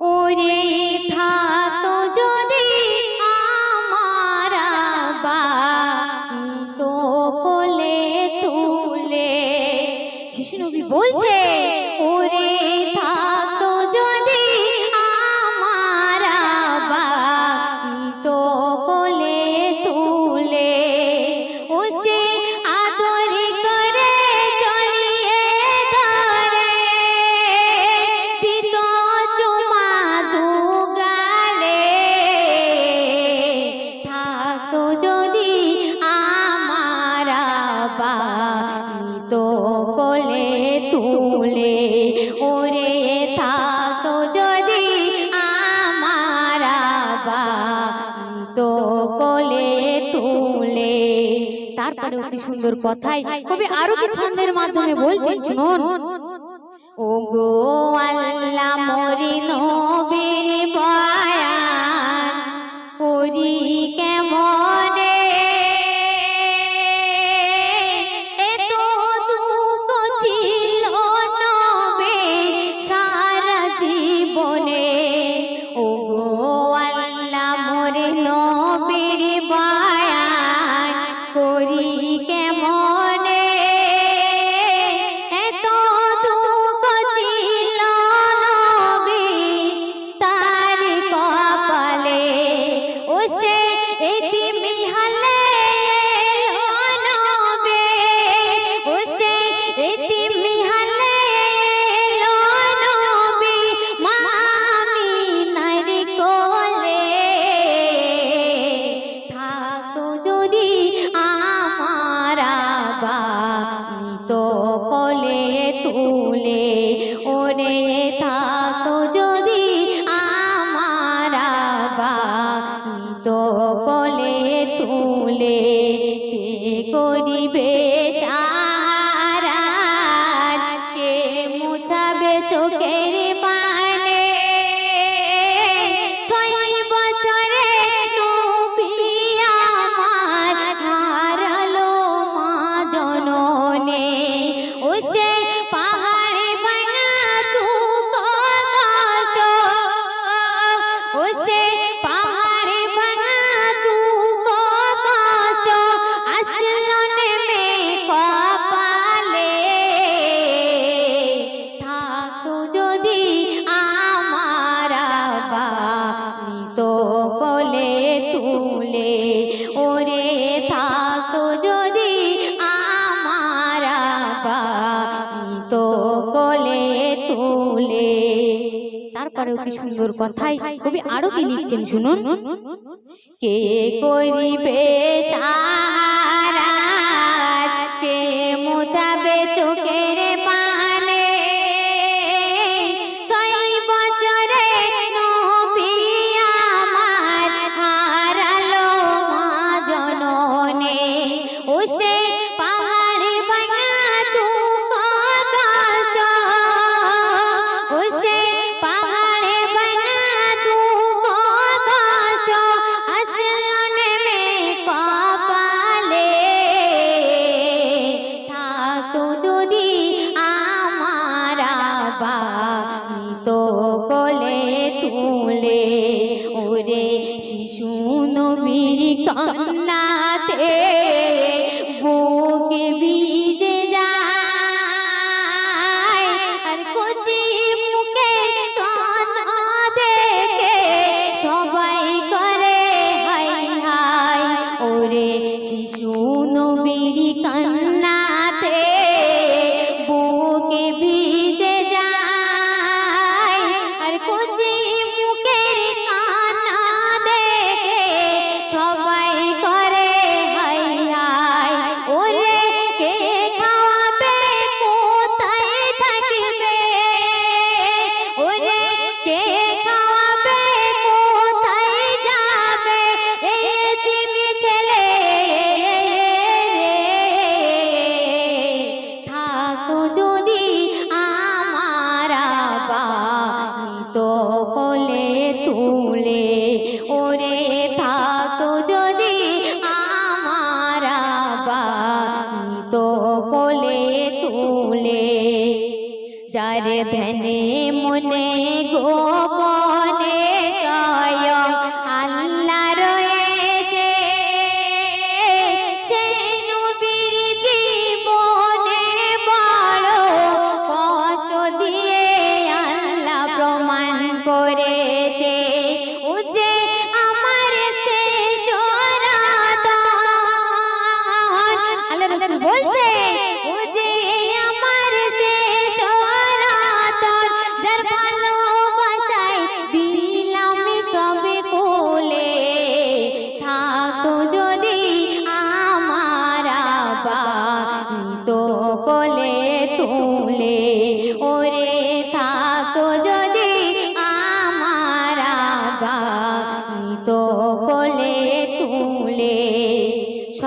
ওরে থা তো কোলে তুলে, ওরে থাকো যদি আমারা তো কোলে তুলে। তারপরে অতি সুন্দর কথায় কবি আরও কি ছন্দের মাধ্যমে বলছেন, শুনুন। ও গো আল্লাহ, মরি নবীর পায় করে থাকো যদি আমার তো বলে তুলে করিবে সারা কে মুছাবে চোখের পানে? ছয় বছরে টুপিয়া আমার মা জননে ও সে পাহাড় ওরে থাকো যদি আমার তো কোলে তুলে। তারপরেও কি সুন্দর কথাই কবি আরও কি লিখছেন শুনুন। কে করিবে সারা কে মোছাবে পানিত কলে তুলে। ওরে শিশু নবীর কন্যা থাকো যদি আমার তো কোলে তুলে, যার ধনে মনে গোপনে স্বয়ং আল্লাহ রয়েছে সেনুবীর জীবনে বড় কষ্ট দিয়ে আল্লাহ প্রমাণ করেছে।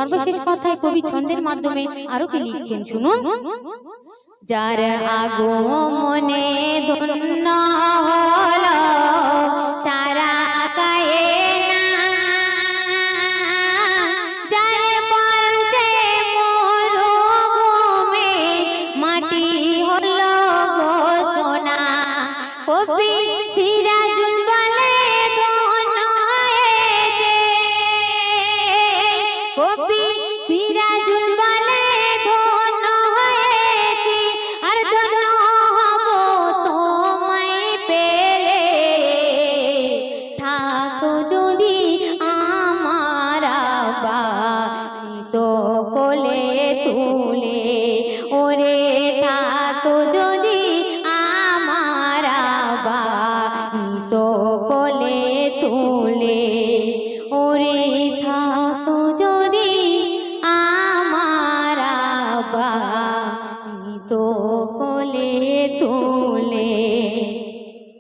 সর্বশেষ কথায় কবি ছন্দের মাধ্যমে আরও কি লিখছেন শুনুন? যার আগমনে ধন্য হলো কবি সিরাজুল বলে ধন্য হয়েছে, আর ধন্য হব তোমায় পেলে। থাকো যদি আমার তো কোলে তুলে, ওরে থাকো যদি আমার তো কোলে তুলে।